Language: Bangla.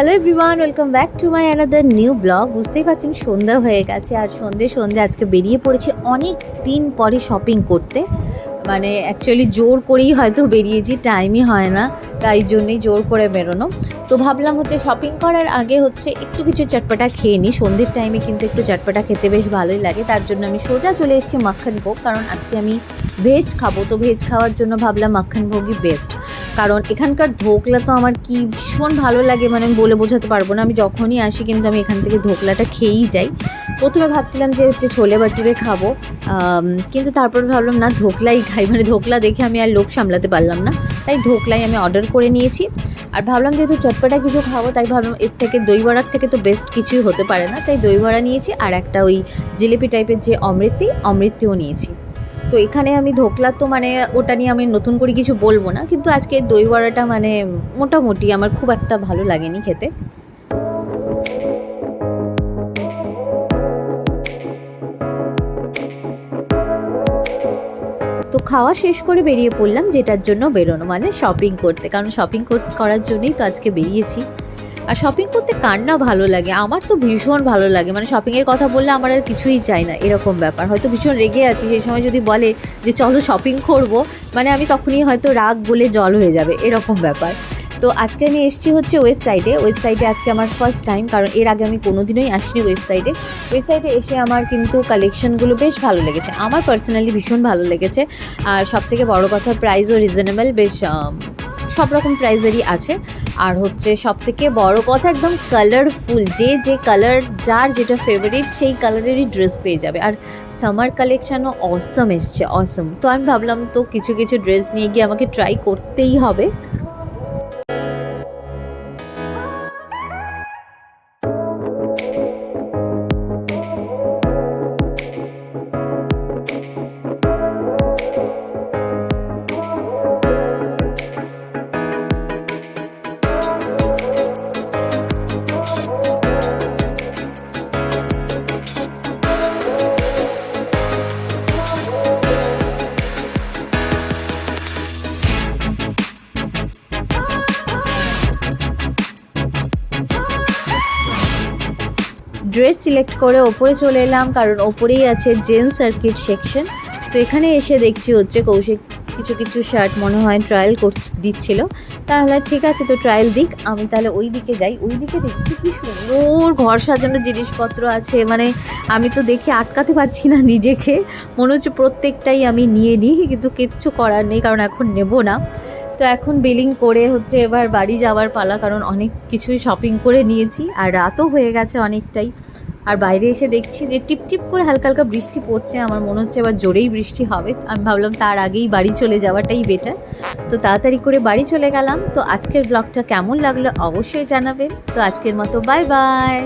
Hello everyone welcome back to my another new blog বুঝতেই পারছেন, সন্ধ্যা হয়ে গেছে আর সন্ধে সন্ধে আজকে বেরিয়ে পড়েছি অনেক দিন পরে শপিং করতে। মানে অ্যাকচুয়ালি জোর করেই হয়তো বেরিয়েছি টাইমই হয় না, তাই জন্যই জোর করে বেরোনো। তো ভাবলাম হচ্ছে শপিং করার আগে হচ্ছে একটু কিছু চটপটা খেয়ে নিই। সন্ধ্যের টাইমে কিন্তু একটু চটপটা খেতে বেশ ভালোই লাগে, তার জন্য আমি সোজা চলে এসেছি মাখন ভোগ কারণ আজকে আমি ভেজ খাব, তো ভেজ খাওয়ার জন্য ভাবলাম মাখন ভোগই বেস্ট কারণ এখানকার ধোকলা তো আমার কি ভীষণ ভালো লাগে মানে আমি বলে বোঝাতে পারব না। আমি যখনই আসি কিন্তু আমি এখান থেকে ধোকলাটা খেয়েই যাই। প্রথমে ভাবছিলাম যে হচ্ছে ছোলে বাটুরে খাব কিন্তু তারপর ভাবলাম না, ধোকলাই খাই। মানে ধোকলা দেখে আমি আর লোক সামলাতে পারলাম না। তাই ধোকলাই আমি অর্ডার করে নিয়েছি। আর ভাবলাম যেহেতু চটপটা কিছু খাব, তাই ভাবলাম এর থেকে দই বড়ার থেকে তো বেস্ট কিছুই হতে পারে না। তাই দই বড়া নিয়েছি, আর একটা ওই জিলিপি টাইপের যে অমৃতি, অমৃতিও নিয়েছি। তো এখানে আমি ধোকলা তো মানে ওটা নিয়ে আমি নতুন করে কিছু বলব না, কিন্তু আজকে দই বড়াটা মানে মোটামুটি আমার খুব একটা ভালো লাগেনি খেতে। তো খাওয়া শেষ করে বেরিয়ে পড়লাম, যেটার জন্য বেরোনো মানে শপিং করতে, কারণ শপিং করার জন্যই তো আজকে বেরিয়েছি। আর শপিং করতে কার না ভালো লাগে? আমার তো ভীষণ ভালো লাগে। মানে শপিংয়ের কথা বললে আমার আর কিছুই চাই না, এরকম ব্যাপার। হয়তো ভীষণ রেগে আছি, সেই সময় যদি বলে যে, চলো শপিং করব মানে আমি তখনই হয়তো রাগ বলে জল হয়ে যাবে, এরকম ব্যাপার। তো আজকে আমি এসেছি হচ্ছে ওয়েবসাইটে ওয়েবসাইটে আজকে আমার ফার্স্ট টাইম কারণ এর আগে আমি কোনোদিনই আসিনি ওয়েবসাইটে ওয়েবসাইটে এসে আমার কিন্তু কালেকশনগুলো বেশ ভালো লেগেছে। আমার পার্সোনালি ভীষণ ভালো লেগেছে। আর সব থেকে বড়ো কথা প্রাইসও রিজনেবল বেশ সব রকম প্রাইজেরই আছে। আর হচ্ছে সব থেকে বড় কথা একদম কালারফুল যে যে কালার যার যেটা ফেভারিট সেই কালারেরই ড্রেস পেয়ে যাবে। আর সামার কালেকশানও অসম এসছে অসম তো আমি ভাবলাম তো কিছু কিছু ড্রেস নিয়ে গিয়ে আমাকে ট্রাই করতেই হবে। ড্রেস সিলেক্ট করে ওপরে চলে এলাম, কারণ ওপরেই আছে জেন সার্কিট সেকশন তো এখানে এসে দেখছি হচ্ছে কৌশিক কিছু কিছু শার্ট মনে হয় ট্রায়াল কর দিচ্ছিল। তাহলে ঠিক আছে, তো ট্রায়াল দিক। আমি তাহলে ওই দিকে যাই। ওই দিকে দেখছি কি সুন্দর ঘর সাজানোর জিনিসপত্র আছে। মানে আমি তো দেখে আটকাতে পারছি না নিজেকে। মনে হচ্ছে প্রত্যেকটাই আমি নিয়ে নিই, কিন্তু কিচ্ছু করার নেই, কারণ এখন নেব না। তো এখন বিলিং করে হচ্ছে এবার বাড়ি যাওয়ার পালা, কারণ অনেক কিছুই শপিং করে নিয়েছি, আর রাতও হয়ে গেছে অনেকটাই। আর বাইরে এসে দেখছি যে টিপ টিপ করে হালকা হালকা বৃষ্টি পড়ছে, আমার মনে হচ্ছে এবার জোরেই বৃষ্টি হবে। আমি ভাবলাম তার আগেই বাড়ি চলে যাওয়াটাই বেটার তো তাড়াতাড়ি করে বাড়ি চলে গেলাম। তো আজকের ব্লগটা কেমন লাগল অবশ্যই জানাবেন। তো আজকের মতো বাই বাই